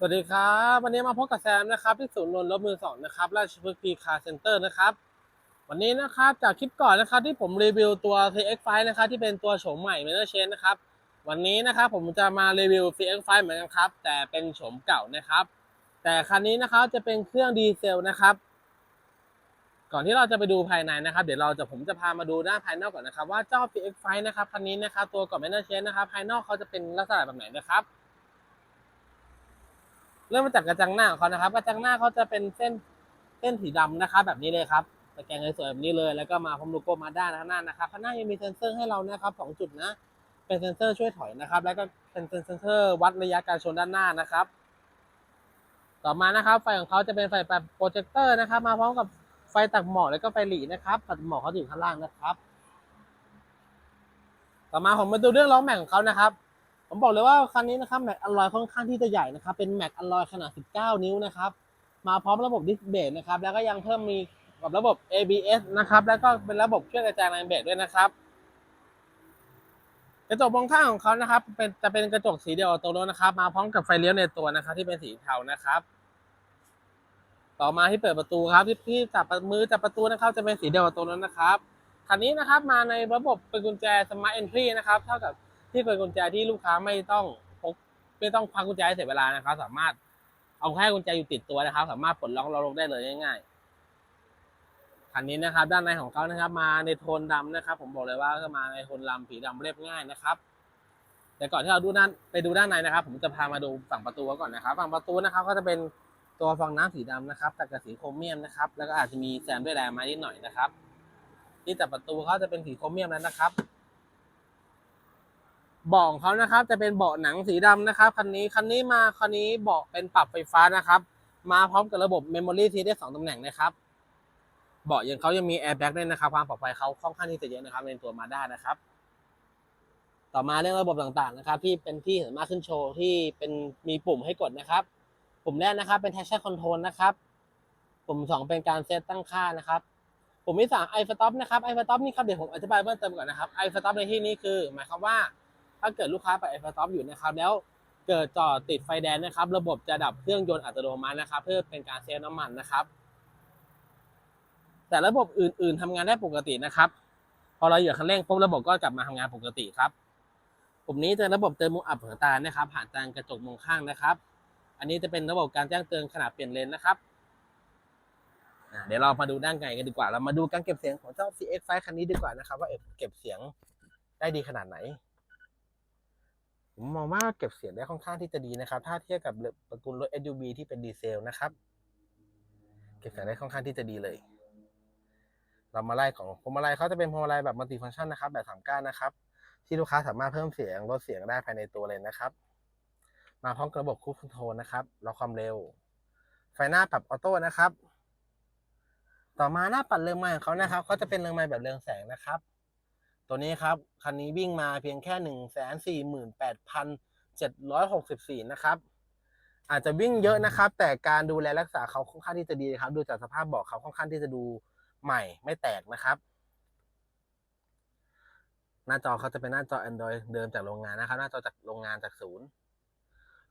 สวัสดีครับ วันนี้มาพบกับแซมนะครับที่ศูนย์นนท์รถมือสองนะครับราชพฤกษ์พีคาร์เซ็นเตอร์นะครับ วันนี้นะครับจากคลิปก่อนนะครับที่ผมรีวิวตัว CX5 นะครับที่เป็นตัวโฉมใหม่ m a n e r Change นะครับวันนี้นะครับผมจะมารีวิว CX5 เหมือนกันครับ แต่เป็นโฉมเก่านะครับ แต่คันนี้นะครับจะเป็นเครื่องดีเซลนะครับ ก่อนที่เราจะไปดูภายในนะครับ เดี๋ยวเราจะผมจะพามาดูด้านภายนอกก่อนนะครับ ว่าเจ้า CX5 นะครับคันนี้นะครับตัวก่อน m a n e r Change นะครับภายนอกเขาจะเป็นลักษณะแบบไหนนะครับ เริ่มมาจากกระจังหน้าของเขานะครับ กระจังหน้าเขาจะเป็นเส้นเส้นสีดำนะครับ แบบนี้เลยครับตะแกรงสวยแบบนี้เลย แล้วก็มาพร้อมโลโก้มาด้าข้างหน้านะครับข้างหน้ายังมีเซ็นเซอร์ให้เรานะครับสองจุดนะ เป็นเซ็นเซอร์ช่วยถอยนะครับ แล้วก็เป็นเซ็นเซอร์วัดระยะการชนด้านหน้านะครับ ต่อมานะครับ ไฟของเขาจะเป็นไฟแบบโปรเจคเตอร์นะครับ มาพร้อมกับไฟตัดหมอกแล้วก็ไฟหลีนะครับตัดหมอกเขาอยู่ข้างล่างนะครับ ต่อมาผมมาดูเรื่องล้อแม็กของเขานะครับ ผมบอกเลยว่าคันนี้นะครับแม็กอลลอยค่อนข้างที่จะใหญ่นะครับ เป็นแม็กอลลอยขนาด 19 นิ้วนะครับ มาพร้อมระบบดิสเบรกนะครับ แล้วก็ยังเพิ่มมีกับระบบ ABS นะครับ แล้วก็เป็นระบบช่วยกระจายแรงเบรกด้วยนะครับกระจกมองข้างของเขานะครับ เป็นจะเป็นกระจกสีเดียวออโต้รถนะครับ มาพร้อมกับไฟเลี้ยวในตัวนะครับ ที่เป็นสีเทานะครับ ต่อมาที่เปิดประตูครับ ที่ที่จับมือจับประตูนะครับ จะเป็นสีเดียวออโต้รถนะครับคันนี้นะครับมาในระบบเป็นกุญแจ Smart Entry นะครับ เท่ากับ ที่เป็นกุญแจที่ลูกค้าไม่ต้องพกไม่ต้องพักกุญแจให้เสียเวลานะครับ สามารถเอาแค่กุญแจอยู่ติดตัวนะครับ สามารถปลดล็อกเราลงได้เลยง่ายๆคันนี้นะครับ ด้านในของเขานะครับ มาในโทนดำนะครับ ผมบอกเลยว่าก็มาในโทนดำผีดำเรียบง่ายนะครับแต่ก่อนที่เราดูด้านไปดูด้านในนะครับ ผมจะพามาดูฝั่งประตูก่อนนะครับ ฝั่งประตูนะครับก็จะเป็นตัวฟองน้ำสีดำนะครับแต่กับสีโครเมียมนะครับ แล้วก็อาจจะมีแซมด้วยแรมานิดหน่อยนะครับ ที่จับประตูเขาจะเป็นสีโครเมียมแล้วนะครับ เบาะของเขานะครับจะเป็นเบาะหนังสีดำนะครับคันนี้คันนี้มาคันนี้เบาะเป็นปรับไฟฟ้านะครับ มาพร้อมกับระบบ Memory Seat ได้สองตำแหน่งนะครับเบาะยังเขายังมีแอร์แบ็กด้วยนะครับความปลอดภัยเขาค่อนข้างที่จะเยอะนะครับในตัวมาด้านะครับ ต่อมาเรื่องระบบต่างๆนะครับ ที่เป็นที่สามารถขึ้นโชว์ที่เป็นมีปุ่มให้กดนะครับ ปุ่มแรกนะครับ เป็น traction control นะครับ ปุ่มสองเป็นการเซตตั้งค่านะครับปุ่มที่สาม i stop นะครับ i stop นี่ครับเดี๋ยวผมอธิบายเพิ่มเติมก่อนนะครับ i stop ในที่นี้คือ หมายความว่า ถ้าเกิดลูกค้าไปไอฟสต็อปอยู่นะครับแล้วเกิดจอดติดไฟแดงนะครับ ระบบจะดับเครื่องยนต์อัตโนมัตินะครับ เพื่อเป็นการเซฟน้ำมันนะครับ แต่ระบบอื่น ๆทำงานได้ปกตินะครับ พอเราเหยียบคันเร่งปุ๊บระบบก็กลับมาทำงานปกติครับปุ่มนี้จะระบบเตือนมุมอับหัวตานะครับ ผ่านทางกระจกมองข้างนะครับ อันนี้จะเป็นระบบการแจ้งเตือนขณะเปลี่ยนเลนนะครับเดี๋ยวเรามาดูด้านในกันดีกว่า เรามาดูการเก็บเสียงของเจ้า CX5 คันนี้ดีกว่านะครับ ว่าเก็บเสียงได้ดีขนาดไหน ผมมองว่าเก็บเสียงได้ค่อนข้างที่จะดีนะครับ ถ้าเทียบกับตระกูลรถ SUV ที่เป็นดีเซลนะครับ เก็บเสียงได้ค่อนข้างที่จะดีเลย เรามาไล่ของพวงมาลัยเขาจะเป็นพวงมาลัยแบบมัลติฟังก์ชันนะครับ แบบสามก้านนะครับ ที่ลูกค้าสามารถเพิ่มเสียงลดเสียงได้ภายในตัวเลยนะครับ มาพร้อมระบบคูปคอนโทรลนะครับล็อกความเร็ว ไฟหน้าปรับออโต้นะครับ ต่อมาหน้าปัดเรืองไม้ของเขานะครับเขาจะเป็นเรืองไม้แบบเรืองแสงนะครับ ตัวนี้ครับ คันนี้วิ่งมาเพียงแค่หนึ่งแสนสี่หมื่นแปดพันเจ็ดร้อยหกสิบสี่นะครับ อาจจะวิ่งเยอะนะครับ แต่การดูแลรักษาเขาค่อนข้างที่จะดีครับ ดูจากสภาพเบาะเขาค่อนข้างที่จะดูใหม่ไม่แตกนะครับ หน้าจอเขาจะเป็นหน้าจอ Android เดิมจากโรงงานนะครับ หน้าจอจากโรงงานจากศูนย์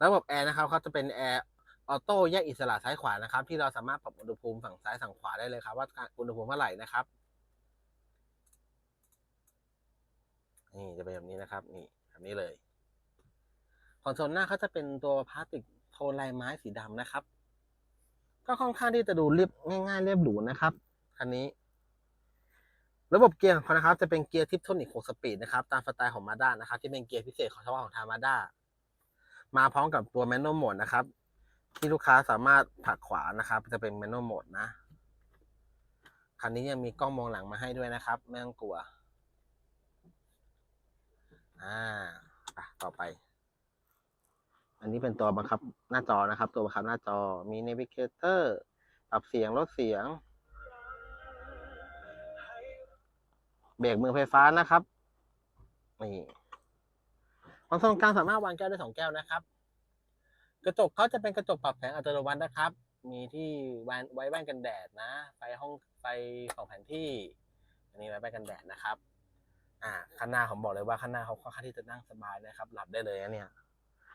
ระบบแอร์นะครับเขาจะเป็นแอร์ออโต้แยกอิสระซ้ายขวานะครับ ที่เราสามารถปรับอุณหภูมิฝั่งซ้ายฝั่งขวาได้เลยครับ ว่าอุณหภูมิเท่าไหร่นะครับ นี่จะเป็นแบบนี้นะครับ นี่แบบนี้เลยคอนโซลหน้าเขาจะเป็นตัวพลาสติกโทนลายไม้สีดำนะครับ ก็ค่อนข้างที่จะดูเรียบง่าย ๆ เรียบหรูนะครับคันนี้ ระบบเกียร์ของเขานะครับ จะเป็นเกียร์ทิปโทนิก6สปีดนะครับ ตามสไตล์ของมาด้านะครับ ที่เป็นเกียร์พิเศษของเฉพาะของทางมาด้ามาพร้อมกับตัวแมนนวลโหมดนะครับ ที่ลูกค้าสามารถผลักขวานะครับ จะเป็นแมนนวลโหมดนะคันนี้ยังมีกล้องมองหลังมาให้ด้วยนะครับ ไม่ต้องกลัว อ่าอะต่อไป อันนี้เป็นตัวบังคับหน้าจอนะครับ ตัวบังคับหน้าจอมี Navigator ปรับเสียงลดเสียง เบรกมือไฟฟ้านะครับนี่คอนโซลกลางสามารถวางแก้วได้สองแก้วนะครับ กระจกเขาจะเป็นกระจกปรับแสงอัตโนมัตินะครับ มีที่ไว้ไว้แว่นกันแดดนะ ไฟห้องไฟสองแผนที่ อันนี้ไว้แว่นกันแดดนะครับ อ่าข้างหน้าผมบอกเลยว่าข้างหน้าเขาค่อนข้างที่จะนั่งสบายนะครับ หลับได้เลยนะเนี่ย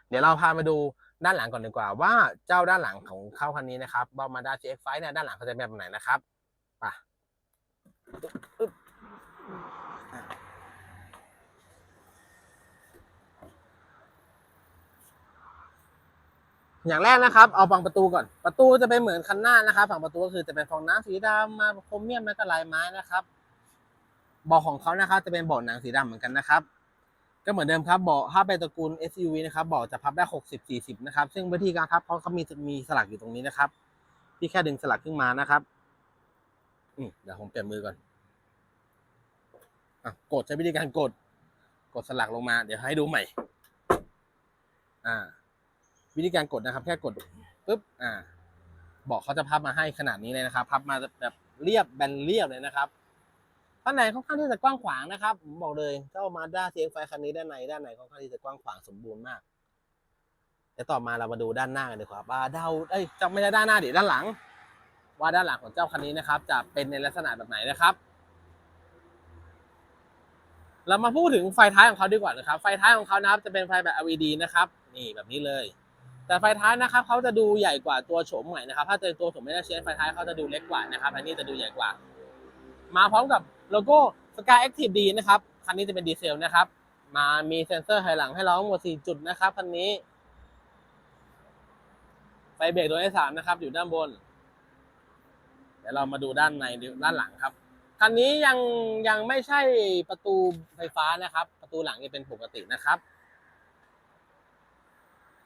เดี๋ยวเราพามาดูด้านหลังก่อนดีกว่า ว่าเจ้าด้านหลังของเข้าคันนี้นะครับบอมาด้า CX5 เนี่ยด้านหลังเขาจะเป็นแบบไหนนะครับไปอึ๊บอะอย่างแรกนะครับ เอาฝั่งประตูก่อน ประตูจะเป็นเหมือนคันหน้านะครับ ฝั่งประตูก็คือจะเป็นฟองน้ำสีดำมาโครเมียมแล้วก็ลายไม้นะครับ เบาะของเขานะครับจะเป็นเบาะหนังสีดำเหมือนกันนะครับ ก็เหมือนเดิมครับเบาะถ้าเป็นตระกูล SUV นะครับเบาะจะพับได้ 60 40 นะครับ ซึ่งวิธีการพับเขาเขามีมีสลักอยู่ตรงนี้นะครับ ที่แค่ดึงสลักขึ้นมานะครับอืมเดี๋ยวผมเปลี่ยนมือก่อนอะกดใช้วิธีการกด กดสลักลงมา เดี๋ยวให้ดูใหม่ อ่า วิธีการกดนะครับ แค่กดปุ๊บอ่าเบาะเขาจะพับมาให้ขนาดนี้เลยนะครับ พับมาแบบเรียบแบนเรียบเลยนะครับ ข้างในค่อนข้างที่จะกว้างขวางนะครับผมบอกเลยเจ้ามาด้า CX-5 คันนี้ด้านในด้านในค่อนข้างที่จะกว้างขวางสมบูรณ์มากเดี๋ยวต่อมาเรามาดูด้านหน้ากันดีกว่าว่าเดาเอ้ยจะไม่ใช่ด้านหน้าดิด้านหลัง ว่าด้านหลังของเจ้าคันนี้นะครับ จะเป็นในลักษณะแบบไหนนะครับ เรามาพูดถึงไฟท้ายของเขาดีกว่านะครับ ไฟท้ายของเขานะครับ จะเป็นไฟแบบ LED นะครับ นี่แบบนี้เลย แต่ไฟท้ายนะครับเขาจะดูใหญ่กว่าตัวโฉมใหม่นะครับ ถ้าเป็นตัวโฉมไม่ได้เชนไฟท้ายเขาจะดูเล็กกว่านะครับ อันนี้จะดูใหญ่กว่า มาพร้อมกับ โลโก้ Sky Active D นะครับ คันนี้จะเป็นดีเซลนะครับ มามีเซ็นเซอร์ถอยหลังให้เราทั้งหมด 4 จุดนะครับ คันนี้ ไฟเบรกตัวที่สามนะครับ อยู่ด้านบน เดี๋ยวเรามาดูด้านในด้านหลังครับคันนี้ยังยังไม่ใช่ประตูไฟฟ้านะครับ ประตูหลังยังเป็นปกตินะครับ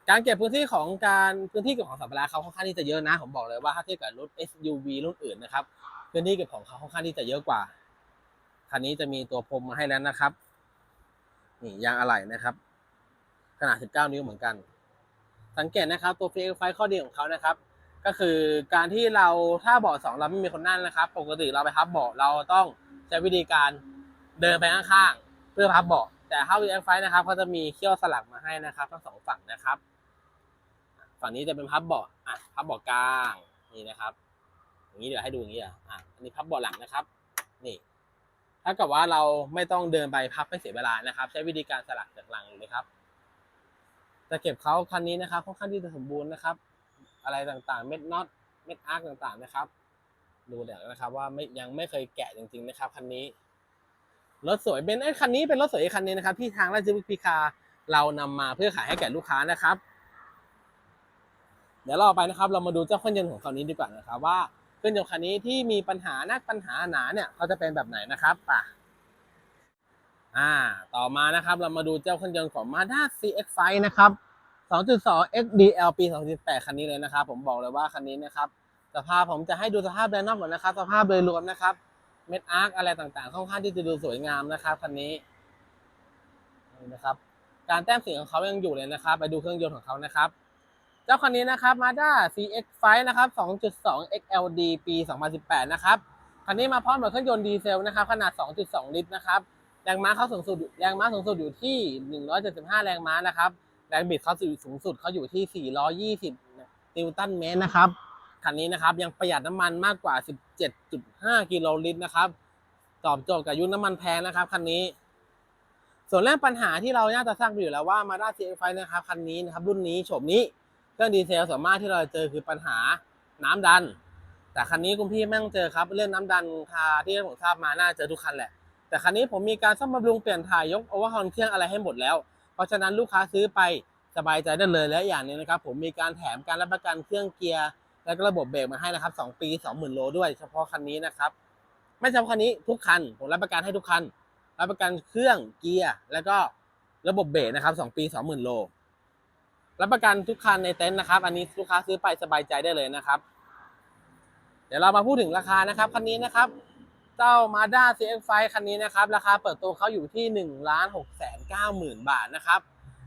การเก็บพื้นที่ของการพื้นที่เก็บของสัมภาระเขาค่อนข้างที่จะเยอะนะ ผมบอกเลยว่าถ้าเทียบกับรถ SUV รุ่นอื่นนะครับ พื้นที่เก็บของเขาค่อนข้างที่จะเยอะกว่า คันนี้จะมีตัวพรมมาให้แล้วนะครับ นี่ยางอะไหล่นะครับ ขนาด 19 นิ้วเหมือนกัน สังเกตนะครับ ตัวเฟไฟข้อดีของเขานะครับ ก็คือการที่เราถ้าเบาะสองเราไม่มีคนนั่งนะครับ ปกติเราไปพับเบาะเราต้องใช้วิธีการเดินไปข้างๆเพื่อพับเบาะแต่ถ้า VF ไฟนะครับเขาจะมีเขี้ยวสลักมาให้นะครับทั้งสองฝั่งนะครับ ฝั่งนี้จะเป็นพับเบาะอะพับเบาะกลางนี่นะครับอย่างนี้เดี๋ยวให้ดูอย่างนี้อะอะอันนี้พับเบาะหลังนะครับ นี่ ถ้ากับว่าเราไม่ต้องเดินไปพับไม่เสียเวลานะครับ ใช้วิธีการสลักจากหลังเลยครับจะเก็บเขาคันนี้นะครับค่อนข้างที่จะสมบูรณ์นะครับ อะไรต่างๆ เม็ดน็อตเม็ดอาร์คต่างๆนะครับ ดูเดี๋ยวนะครับ ว่าไม่ยังไม่เคยแกะจริง ๆ นะครับคันนี้รถสวยเป็นไอ้คันนี้เป็นรถสวยคันนี้นะครับ ที่ทางราชบุรีพิคาเรานำมาเพื่อขายให้แก่ลูกค้านะครับ เดี๋ยวเราไปนะครับ เรามาดูเจ้าเครื่องยนต์ของคันนี้ดีกว่านะครับว่า รื่องยนต์คันนี้ที่มีปัญหานักปัญหาหนาเนี่ยเขาจะเป็นแบบไหนนะครับป่ะอ่า ต่อมานะครับเรามาดูเจ้าเครื่องยนต์ของ Mazda CX-5 นะครับ 2.2 XDL ปี 2018 คันนี้เลยนะครับ ผมบอกเลยว่าคันนี้นะครับ สภาพผมจะให้ดูสภาพโดยนอกก่อนนะครับ สภาพโดยรวมนะครับ เม็ดอาร์คอะไรต่างๆ ค่อนข้างที่จะดูสวยงามนะครับคันนี้นี่นะครับ การแต้มสีของเขายังอยู่เลยนะครับ ไปดูเครื่องยนต์ของเขานะครับ เจ้าคันนี้นะครับ Mazda CX-5 นะครับ 2.2 XLD ปี 2018 นะครับ คันนี้มาพร้อมกับเครื่องยนต์ดีเซลนะครับ ขนาด 2.2 ลิตรนะครับ แรงม้าเขาสูงสุด แรงม้าสูงสุดอยู่ที่ 175 แรงม้านะครับ แรงบิดเขาสูงสุดเขาอยู่ที่ 420 นิวตันเมตรนะครับ คันนี้นะครับยังประหยัดน้ำมันมากกว่า 17.5 กิโลลิตรนะครับ ตอบโจทย์กับยุคน้ำมันแพงนะครับคันนี้ส่วนเรื่องปัญหาที่เราน่าจะทราบกันอยู่แล้วว่า Mazda CX-5 นะครับคันนี้นะครับรุ่นนี้โฉมนี้ เครื่องดีเซลส่วนมากที่เราเจอคือปัญหาน้ำดัน แต่คันนี้คุณพี่ไม่ต้องเจอครับเรื่องน้ำดันคาที่ผมทราบมาน่าเจอทุกคันแหละ แต่คันนี้ผมมีการซ่อมบำรุงเปลี่ยนถ่ายยกโอเวอร์ฮอลเครื่องอะไรให้หมดแล้ว เพราะฉะนั้นลูกค้าซื้อไปสบายใจได้เลยและอย่างนึงนะครับ ผมมีการแถมการรับประกันเครื่องเกียร์และก็ระบบเบรกมาให้นะครับ 2 ปี 20,000 โลด้วยเฉพาะคันนี้นะครับ ไม่เฉพาะคันนี้ทุกคันผมรับประกันให้ทุกคันรับประกันเครื่องเกียร์แล้วก็ระบบเบรกนะครับ 2 ปี 20,000 โล รับประกันทุกคันในเต็นท์นะครับ อันนี้ลูกค้าซื้อไปสบายใจได้เลยนะครับ เดี๋ยวเรามาพูดถึงราคานะครับคันนี้นะครับ เจ้า Mazda CX-5 คันนี้นะครับ ราคาเปิดตัวเขาอยู่ที่1นึ่งล้านหกแสนเก้าหมื่นบาทนะครับ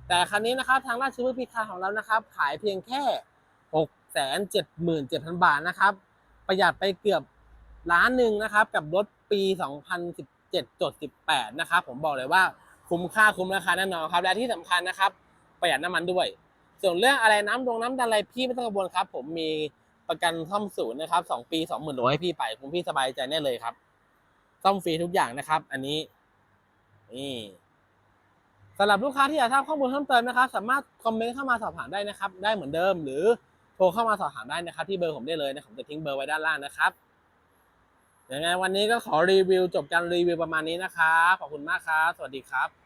แต่คันนี้นะครับทางราชบุรีพิคาของเรานะครับ ขายเพียงแค่หกแสนเจ็ดหมื่นเจ็ดพันบาทนะครับ ประหยัดไปเกือบล้านหนึ่งนะครับ กับรถปี 2017.18 นะครับ ผมบอกเลยว่าคุ้มค่าคุ้มราคาแน่นอนครับ และที่สำคัญนะครับ ประหยัดน้ำมันด้วย ส่วนเรื่องอะไรน้ำดงน้ำดันอะไรพี่ไม่ต้องกังวลครับ ผมมีประกันซ่อมศูนย์นะครับสองปีสองหมื่นโลให้พี่ไปคุณพี่สบายใจแน่เลยครับซ่อมฟรีทุกอย่างนะครับ อันนี้นี่สำหรับลูกค้าที่อยากทราบข้อมูลเพิ่มเติมนะครับ สามารถคอมเมนต์เข้ามาสอบถามได้นะครับ ได้เหมือนเดิม หรือโทรเข้ามาสอบถามได้นะครับ ที่เบอร์ผมได้เลยนะผมจะทิ้งเบอร์ไว้ด้านล่างนะครับยังไงวันนี้ก็ขอรีวิวจบการรีวิวประมาณนี้นะครับขอบคุณมากครับ สวัสดีครับ